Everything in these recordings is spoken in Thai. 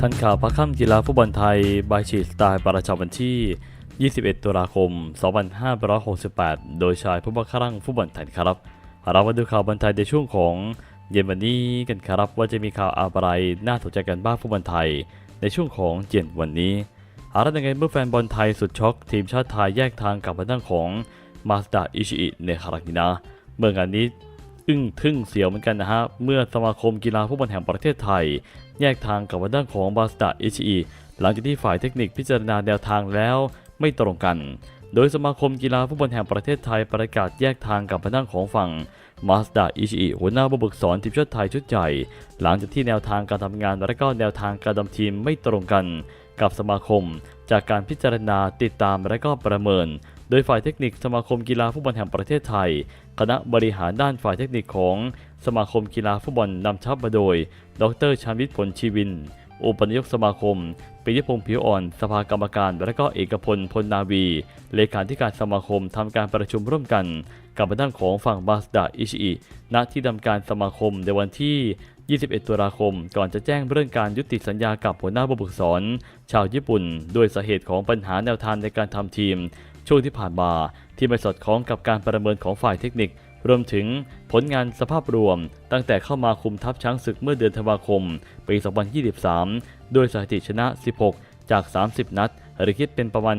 ทันข่าวพักค่ำกีฬาฟุตบอลไทย บายชีสไตล์ประจำวันที่ 21 ตุลาคม 2568 โดยชายผู้บังคับรังฟุตบอลไทยครับ เรามาดูข่าวบอลไทยในช่วงของเย็นวันนี้กันครับว่าจะมีข่าวอะไรน่าสนใจกันบ้างฟุตบอลไทย ในช่วงของเย็นวันนี้อาระยังไงเมื่อแฟนบอลไทยสุดช็อก ทีมชาติไทยแยกทางกับทางของมาสดาอิชิอิในคารักนี้นะเมื่องานนี้อึ้งทึ่งเสียวเหมือนกันนะฮะ เมื่อสมาคมกีฬาฟุตบอลแห่งประเทศไทย แยกทางกับวันด้านของบาสตาเอชิหลังจากที่ฝ่ายเทคนิคพิจารณาแนวทางแล้วไม่ตรงกัน โดยสมาคมกีฬาฟุตบอลแห่งประเทศไทยประกาศแยกทางกับวันด้านของฝั่งมาสดาอิชิหัวหน้าผู้ฝึกสอนทีมชาติไทยชุดใหญ่ หลังจากที่แนวทางการทำงานและก็แนวทางการดำทีมไม่ตรงกัน กับสมาคม จากการพิจารณาติดตามและก็ประเมิน โดยฝ่ายเทคนิคสมาคมกีฬาฟุตบอลแห่งประเทศไทย คณะบริหารด้านฝ่ายเทคนิคของสมาคมกีฬาฟุตบอลนำทัพมาโดย ดรชาญวิทย์ผลชีวิน อุปนายกสมาคมปิยพงษ์ผิวอ่อน สภากรรมการ และก็เอกพลพลนาวี เลขาธิการสมาคมทำการประชุมร่วมกัน กับด้านของฝั่งบาสดาอิชิณที่ทำการสมาคมในวันที่21 ตุลาคม ก่อนจะแจ้งเรื่องการยุติสัญญากับหัวหน้าผู้ฝึกสอน ชาวญี่ปุ่น โดยสาเหตุของปัญหาแนวทางในการทำทีม ช่วงที่ผ่านมาที่ไม่สอดคล้องกับการประเมินของฝ่ายเทคนิค รวมถึงผลงานสภาพรวม ตั้งแต่เข้ามาคุมทัพช้างศึกเมื่อเดือนธันวาคม ปี 2023 โดยสถิติชนะ 16 จาก 30 นัด หรือคิดเป็นประมาณ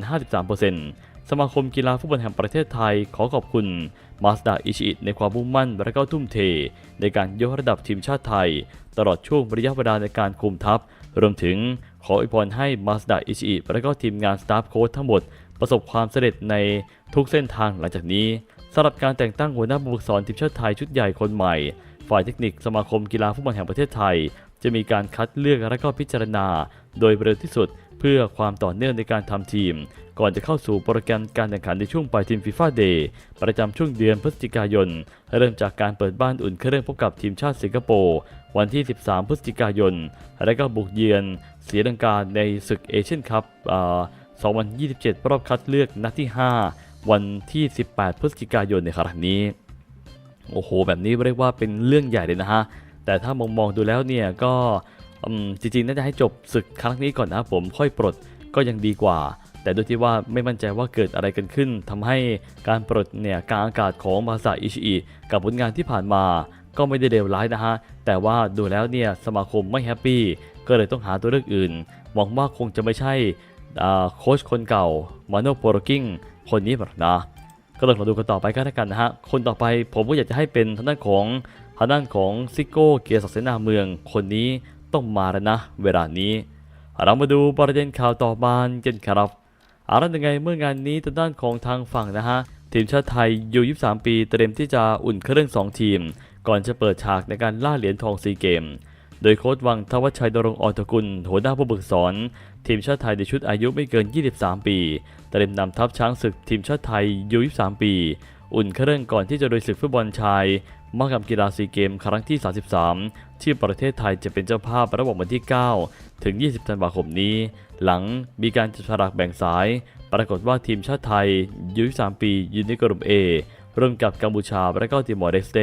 53%สมาคมกีฬาฟุตบอลแห่งประเทศไทยขอขอบคุณมาสดาอิชิในความมุ่งมั่นและก็ทุ่มเท ในการยกระดับทีมชาติไทย ตลอดช่วงระยะเวลาในการคุมทัพ รวมถึงขออวยพรให้มาสดาอิชิและก็ทีมงานสตาฟโค้ชทั้งหมด ประสบความสำเร็จในทุกเส้นทางหลังจากนี้สำหรับการแต่งตั้งหัวหน้าผู้ฝึกสอนทีมชาติไทยชุดใหญ่คนใหม่ ฝ่ายเทคนิคสมาคมกีฬาฟุตบอลแห่งประเทศไทย จะมีการคัดเลือกและก็พิจารณา โดยเร็วที่สุดเพื่อความต่อเนื่องในการทำทีม ก่อนจะเข้าสู่โปรแกรมการแข่งขันในช่วงปลายทีมฟีฟ่าเดย์ประจำช่วงเดือนพฤศจิกายน เริ่มจากการเปิดบ้านอุ่นเครื่องพบกับทีมชาติสิงคโปร์วันที่ 13 พฤศจิกายน และก็บุกเยือนศรีลังการในศึกเอเชียนคัพ 2027 รอบคัดเลือกนัดที่ 5 วันที่ 18 พฤศจิกายนในครั้งนี้ โอ้โห แบบนี้เรียกว่าเป็นเรื่องใหญ่เลยนะฮะ แต่ถ้ามองมองดูแล้วเนี่ยก็จริงๆ น่าจะให้จบศึกครั้งนี้ก่อนนะผมค่อยปลดก็ยังดีกว่า แต่ด้วยที่ว่าไม่มั่นใจว่าเกิดอะไรกันขึ้นทำให้การปลดเนี่ยกางอากาศของมาซาอิชิอิกับผลงานที่ผ่านมาก็ไม่ได้เลวร้ายนะฮะ แต่ว่าดูแล้วเนี่ยสมาคมไม่แฮปปี้ ก็เลยต้องหาตัวเลือกอื่น หวังว่าคงจะไม่ใช่ โค้ชคนเก่ามาโนโปรกิงคนนี้หรอกนะก็ต้องรอดูกันต่อไปกันแล้วกันนะฮะ คนต่อไปผมก็อยากจะให้เป็นทางด้านของทางด้านของซิโก้เกียรติศักดิ์เสนาเมือง คนนี้ต้องมาแล้วนะ เวลานี้ เรามาดูประเด็นข่าวต่อมากันครับอะไรยังไงเมื่องานนี้ทางด้านของทางฝั่งนะฮะ ทีมชาติไทยยู23 ปีเตรียมที่จะอุ่นเครื่อง 2 ทีม ก่อนจะเปิดฉากในการล่าเหรียญทองซีเกม โดยโค้ชวังทวัชชัยดรงค์อนตกุลหัวหน้าผู้ฝึกสอน ทีมชาติไทยในชุดอายุไม่เกิน 23 ปีเตรียมนำทัพช้างศึกทีมชาติไทยยู23 ปี อุ่นเครื่องก่อนที่จะโดยศึกฟุตบอลชายมหกรรมกีฬาซีเกมครั้งที่ 33 ที่ประเทศไทยจะเป็นเจ้าภาพระหว่างวันที่ 9 ถึง 20 ธันวาคมนี้ หลังมีการจัดฉลากแบ่งสาย ปรากฏว่าทีมชาติไทยยู23 ปีอยู่ในกลุ่ม A ร่วมกับกัมพูชาและก็ติมอร์เดสเต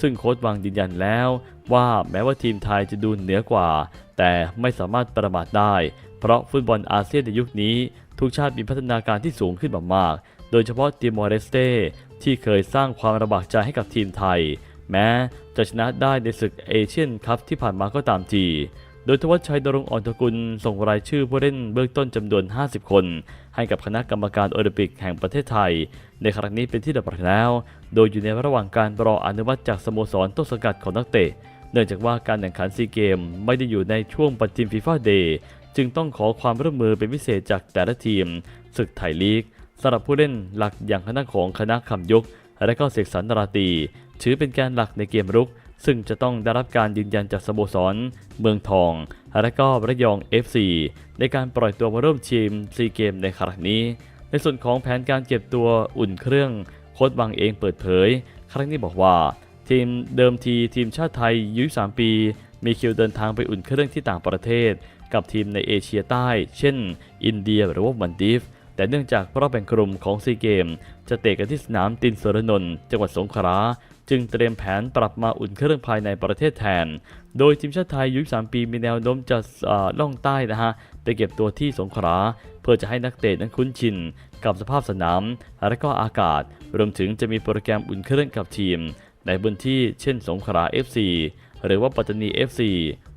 ซึ่งโค้ชวังยืนยันแล้ว ว่าแม้ว่าทีมไทยจะดูเหนือกว่า แต่ไม่สามารถประมาทได้ เพราะฟุตบอลอาเซียนในยุคนี้ ทุกชาติมีพัฒนาการที่สูงขึ้นมากๆโดยเฉพาะติมอร์เดสเตที่เคยสร้างความระบากใจให้กับทีมไทย แม้จะชนะได้ในศึกเอเชียนคัพที่ผ่านมาก็ตามที โดยทวัชชัยดรงอ่อนตกุลส่งรายชื่อผู้เล่นเบื้องต้นจำนวน 50 คน ให้กับคณะกรรมการโอลิมปิกแห่งประเทศไทย ในครั้งนี้เป็นที่เรียบร้อยแล้ว โดยอยู่ในระหว่างการรออนุมัติจากสโมสรต้นสังกัดของนักเตะ เนื่องจากว่าการแข่งขันซีเกมไม่ได้อยู่ในช่วงปฏิทินฟีฟ่าเดย์จึงต้องขอความร่วมมือเป็นพิเศษจากแต่ละทีมศึกไทยลีกสำหรับผู้เล่นหลักอย่างคณะของคณะคำยก และก็เสกสรรนราตีถือเป็นการหลักในเกมรุก ซึ่งจะต้องได้รับการยืนยันจากสโมสร เมืองทอง และก็ระยอง FC ในการปล่อยตัวมาร่วมทีมซีเกมในครั้งนี้ ในส่วนของแผนการเก็บตัวอุ่นเครื่องโค้ชบังเองเปิดเผย ครั้งนี้บอกว่า ทีมเดิมทีทีมชาติไทยอายุ3ปี มีคิวเดินทางไปอุ่นเครื่องที่ต่างประเทศ กับทีมในเอเชียใต้ เช่น อินเดียหรือว่ามันดีฟ แต่เนื่องจากรอบแบ่งกลุ่มของซีเกม จะเตะกันที่สนามตินสรนนท์จังหวัดสงขลาจึงเตรียมแผนปรับมาอุ่นเครื่องภายในประเทศแทน โดยทีมชาติไทยยุ3ปีมีแนวโน้มจะล่องใต้นะฮะ ไปเก็บตัวที่สงขลาเพื่อจะให้นักเตะนั้นคุ้นชิน กับสภาพสนาม และก็อากาศ รวมถึงจะมีโปรแกรมอุ่นเครื่องกับทีม ในพื้นที่เช่นสงขลา FC หรือว่าปัตตานี FC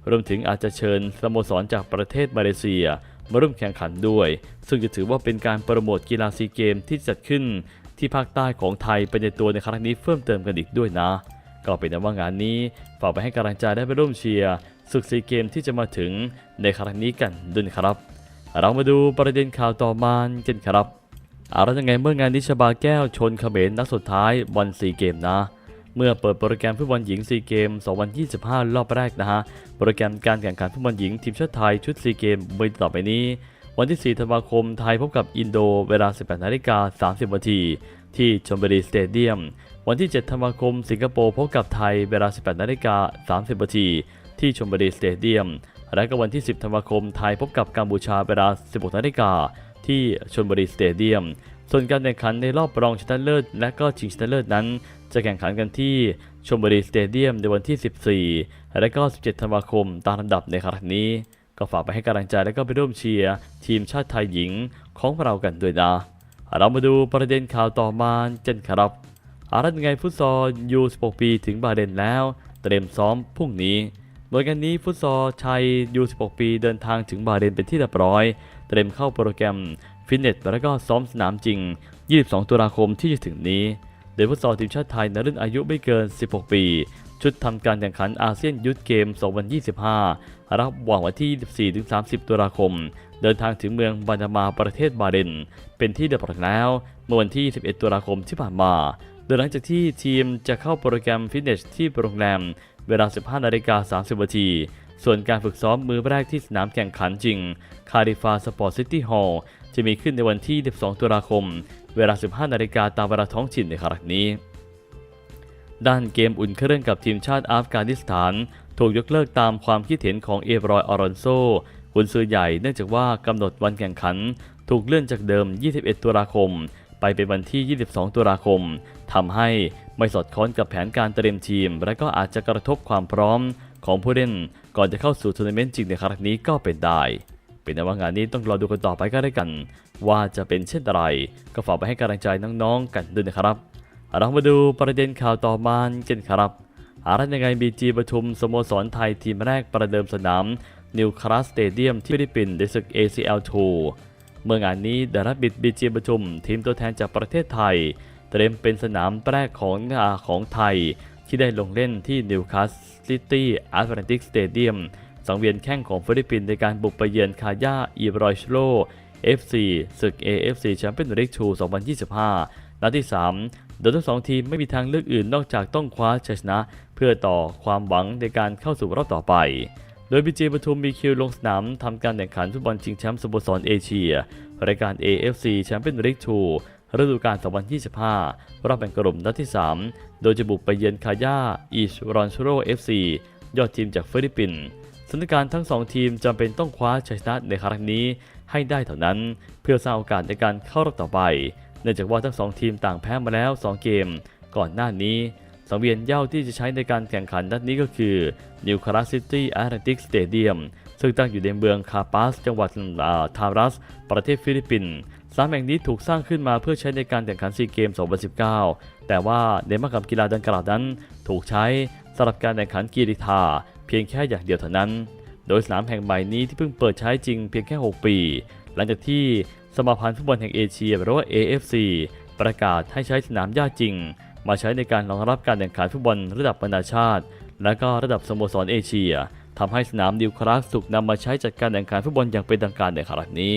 รวมถึงอาจจะเชิญสโมสรจากประเทศมาเลเซีย มาร่วมแข่งขันด้วย ซึ่งจะถือว่าเป็นการโปรโมทกีฬาซีเกมที่จัดขึ้นที่ภาคใต้ของไทยไปในตัวในครั้งนี้เพิ่มเติมกันอีกด้วยนะก็เป็นนั้นว่างานนี้ฝากไปให้กำลังใจได้ไปร่วมเชียร์ศึกซีเกมที่จะมาถึงในครั้งนี้กันด้วยครับ เรามาดูประเด็นข่าวต่อมากันครับเอาแล้วยังไงเมื่องานนิชบาแก้วชนเขมรนัดสุดท้ายวันซีเกมนะ เมื่อเปิดโปรแกรมฟุตบอลหญิงซีเกม 2025 รอบแรกนะฮะ โปรแกรมการแข่งขันฟุตบอลหญิงทีมชาติไทยชุดซีเกมมีต่อไปนี้ วันที่ 4 ธันวาคมไทยพบกับอินโดเวลา 18นาฬิกา30นาทีที่ชลบุรีสเตเดียม วันที่ 7 ธันวาคม สิงคโปร์พบกับไทยเวลา 18นาฬิกา30นาทีที่ชลบุรีสเตเดียม และก็วันที่ 10 ธันวาคมไทยพบกับกัมพูชาเวลา 16นาฬิกาที่ชลบุรีสเตเดียม ส่วนการแข่งขันในรอบรองชนะเลิศและก็ชิงชนะเลิศนั้น จะแข่งขันกันที่ชลบุรีสเตเดียมในวันที่ 14 และก็ 17 ธันวาคมตามลำดับในครั้งนี้ ก็ฝากไปให้กำลังใจและก็ไปร่วมเชียร์ทีมชาติไทยหญิงของเรากันด้วยนะ เรามาดูประเด็นข่าวต่อมากันครับอารัตไงฟุตซอลยู16 ปีถึงบาเรนแล้ว เตรียมซ้อมพรุ่งนี้โดยกันนี้ฟุตซอลชายยู16 ปีเดินทางถึงบาเรนเป็นที่เรียบร้อย เตรียมเข้าโปรแกรม ฟิตเนสและก็ซ้อมสนามจริง 22 ตุลาคมที่จะถึงนี้ โดยฟุตซอลทีมชาติไทยในรุ่นอายุไม่เกิน 16 ปี ชุดทำการแข่งขันอาเซียนยุทธเกม 2025 รับวางวันที่ 24-30 ตุลาคม เดินทางถึงเมืองบานามาประเทศบาเรน เป็นที่เรียบร้อยแล้วเมื่อวันที่ 11 ตุลาคมที่ผ่านมา โดยหลังจากที่ทีมจะเข้าโปรแกรมฟิตเนสที่โรงแรมเวลา 15 นาฬิกา 30 นาที ส่วนการฝึกซ้อมมือแรกที่สนามแข่งขันจริง คาริฟาสปอร์ตซิตี้ฮอลล์ จะมีขึ้นในวันที่ 12 ตุลาคม เวลา 15 นาฬิกาตามเวลาท้องถิ่นในครั้งนี้ ด้านเกมอุ่นเครื่องกับทีมชาติอัฟกานิสถาน ถูกยกเลิกตามความคิดเห็นของเอเบรอยออรอนโซกุนซือใหญ่เนื่องจากว่ากำหนดวันแข่งขัน ถูกเลื่อนจากเดิม 21 ตุลาคม ไปเป็นวันที่ 22 ตุลาคมทำให้ไม่สอดคล้องกับแผนการเตรียมทีม และก็อาจจะกระทบความพร้อมของผู้เล่นก่อนจะเข้าสู่ทัวร์นาเมนต์จริงในครั้งนี้ก็เป็นได้ เป็นแต่ว่างานนี้ต้องรอดูกันต่อไปก็ได้กัน ว่าจะเป็นเช่นไร ก็ฝากไปให้กำลังใจน้องๆกันด้วยนะครับ เรามาดูประเด็นข่าวต่อมากันครับอารัตยังไงบีจีปทุมสโมสรไทยทีมแรกประเดิมสนามนิวคลาสสเตเดียมที่ฟิลิปปินส์ในศึก ACL 2 เมื่องานนี้เดรับบิดบีจีปทุม ทีมตัวแทนจากประเทศไทย เตรียมเป็นสนามแรกของอาของไทย ที่ได้ลงเล่นที่นิวคาสซิตี้แอตแลนติกสเตเดียม สังเวียนแข่งของฟิลิปปินส์ในการบุกไปเยือนคาย่าอีบรอยชโล FC ศึก AFC แชมเปี้ยนส์ลีก2 2025 นัดที่ 3 โดยทั้งสองทีมไม่มีทางเลือกอื่นนอกจากต้องคว้าชัยชนะ เพื่อต่อความหวังในการเข้าสู่รอบต่อไป โดยบีจีปทุมมีคิวลงสนามทำการแข่งขันฟุตบอลชิงแชมป์สโมสรเอเชีย รายการ AFC แชมเปี้ยนส์ลีก2ฤดูกาล 2025 รอบแบ่งกลุ่มนัดที่ 3 โดยจะบุกไปเยือนคาย่าอีชรอนชโร FC ยอดทีมจากฟิลิปปินส์ ถานการณ์ทั้งสองทีมจำเป็นต้องคว้าชัยชนะในครั้งนี้ให้ได้เท่านั้น เพื่อสร้างโอกาสในการเข้ารอบต่อไป เนื่องจากว่าทั้งสองทีมต่างแพ้มาแล้ว 2 เกม ก่อนหน้านี้ สังเวียนเย้าที่จะใช้ในการแข่งขันนัดนี้ก็คือ New c a l a City Atlantic Stadium ซึ่งตั้งอยู่ในเมืองคาปัสจังหวัดทารัส ประเทศฟิลิปปินส์สนามแห่งนี้ถูกสร้างขึ้นมาเพื่อใช้ในการแข่งขันซีเกม 2019 แต่ว่าในมหกรรมกีฬาดังกล่าวนั้น ถูกใช้สำหรับการแข่งขันกีฬา พียงแค่อย่างเดียวเท่านั้น โดยสนามแห่งใหม่นี้ที่เพิ่งเปิดใช้จริงเพียงแค่ 6 ปี หลังจากที่สมาพันธ์ฟุตบอลแห่งเอเชียหรือว่า AFC ประกาศให้ใช้สนามหญ้าจริง มาใช้ในการรองรับการแข่งขันฟุตบอลระดับนานาชาติ และก็ระดับสโมสรเอเชียทำให้สนามดิวคลาสถูกนำมาใช้จัดการแข่งขันฟุตบอลอย่างเป็นทางการในครั้งนี้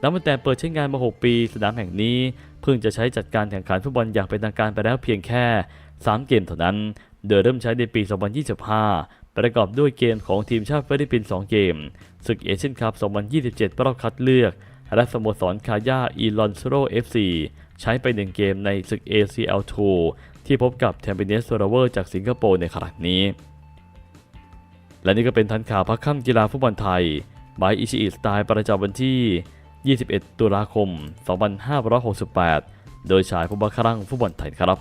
นับตั้งแต่เปิดใช้งานมา 6 ปี สนามแห่งนี้เพิ่งจะใช้จัดการแข่งขันฟุตบอลอย่างเป็นทางการไปแล้วเพียงแค่ 3 เกมเท่านั้น โดยเริ่มใช้ในปี 2025 ประกอบด้วยเกมของทีมชาติฟิลิปปินส์2เกมศึกเอเชียนคัพ 2027 รอบคัดเลือก และสโมสรคาย่าอีลอนโซโร FC ใช้ไป 1 เกมในศึก ACL 2 ที่พบกับแทมเปเนสโซราเวอร์จากสิงคโปร์ในครั้งนี้ และนี่ก็เป็นทันข่าวพักค่ำกีฬาฟุตบอลไทยบายอิชิอิสไตล์ประจำวันที่ 21 ตุลาคม 2568 โดยชายผู้บังคับฟุตบอลไทยครับ